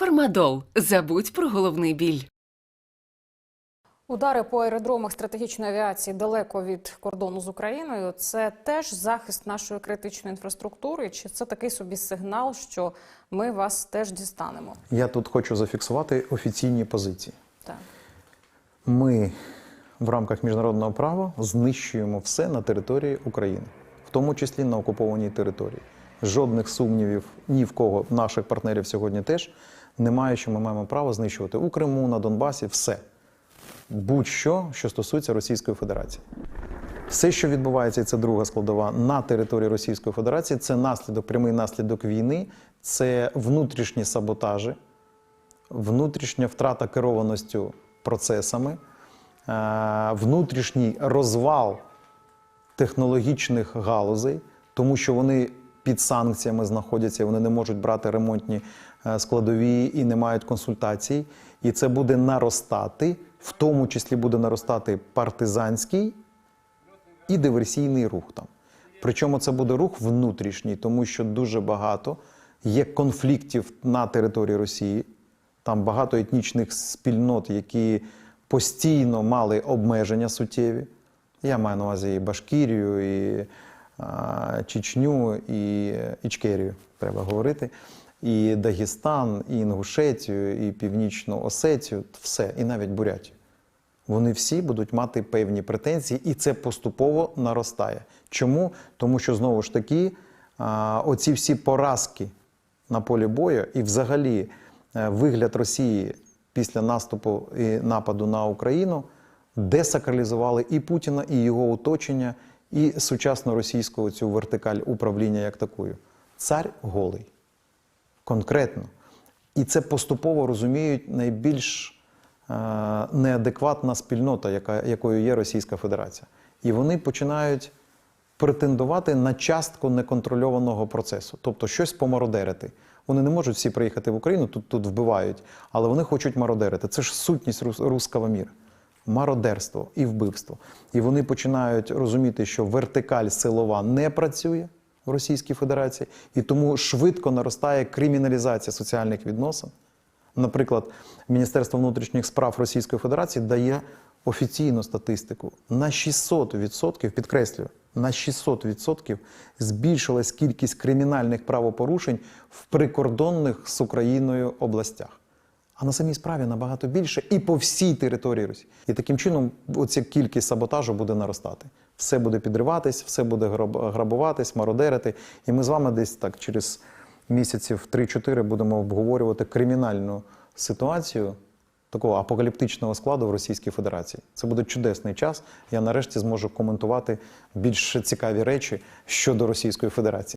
Фармадол. Забудь про головний біль. Удари по аеродромах стратегічної авіації далеко від кордону з Україною. Це теж захист нашої критичної інфраструктури. Чи це такий собі сигнал, що ми вас теж дістанемо? Я тут хочу зафіксувати офіційні позиції. Так. Ми в рамках міжнародного права знищуємо все на території України, в тому числі на окупованій території. Жодних сумнівів ні в кого наших партнерів сьогодні теж немає, що ми маємо право знищувати у Криму, на Донбасі, все. Будь-що, що стосується Російської Федерації. Все, що відбувається, і це друга складова на території Російської Федерації, це наслідок, прямий наслідок війни, це внутрішні саботажі, внутрішня втрата керованістю процесами, е, внутрішній розвал технологічних галузей, тому що вони під санкціями знаходяться, вони не можуть брати ремонтні е, складові і не мають консультацій. І це буде наростати, в тому числі буде наростати партизанський і диверсійний рух там. Причому це буде рух внутрішній, тому що дуже багато є конфліктів на території Росії. Там багато етнічних спільнот, які постійно мали обмеження суттєві. Я маю на увазі і Башкірію, і Чечню, і Ічкерію, треба говорити. І Дагестан, і Інгушетію, і Північну Осетію, все, і навіть Бурятію вони всі будуть мати певні претензії, і це поступово наростає. Чому? Тому що знову ж таки оці всі поразки на полі бою і взагалі е, вигляд Росії після наступу і нападу на Україну десакралізували і Путіна, і його оточення, і сучасну російську цю вертикаль управління як такою. Цар голий конкретно. І це поступово розуміють найбільш е, неадекватна спільнота, яка, якою є Російська Федерація. І вони починають претендувати на частку неконтрольованого процесу, тобто щось помародерити. Вони не можуть всі приїхати в Україну, тут, тут вбивають, але вони хочуть мародерити. Це ж сутність рус- руского міра. Мародерство і вбивство. І вони починають розуміти, що вертикаль силова не працює в Російській Федерації, і тому швидко наростає криміналізація соціальних відносин. Наприклад, Міністерство внутрішніх справ Російської Федерації дає офіційну статистику. На 600%, підкреслюю, на 600% збільшилась кількість кримінальних правопорушень в прикордонних з Україною областях. А на самій справі набагато більше і по всій території Росії. І таким чином оця кількість саботажу буде наростати. Все буде підриватись, все буде грабуватись, мародерити. І ми з вами десь так через місяців 3-4 будемо обговорювати кримінальну ситуацію такого апокаліптичного складу в Російській Федерації. Це буде чудесний час. Я нарешті зможу коментувати більш цікаві речі щодо Російської Федерації.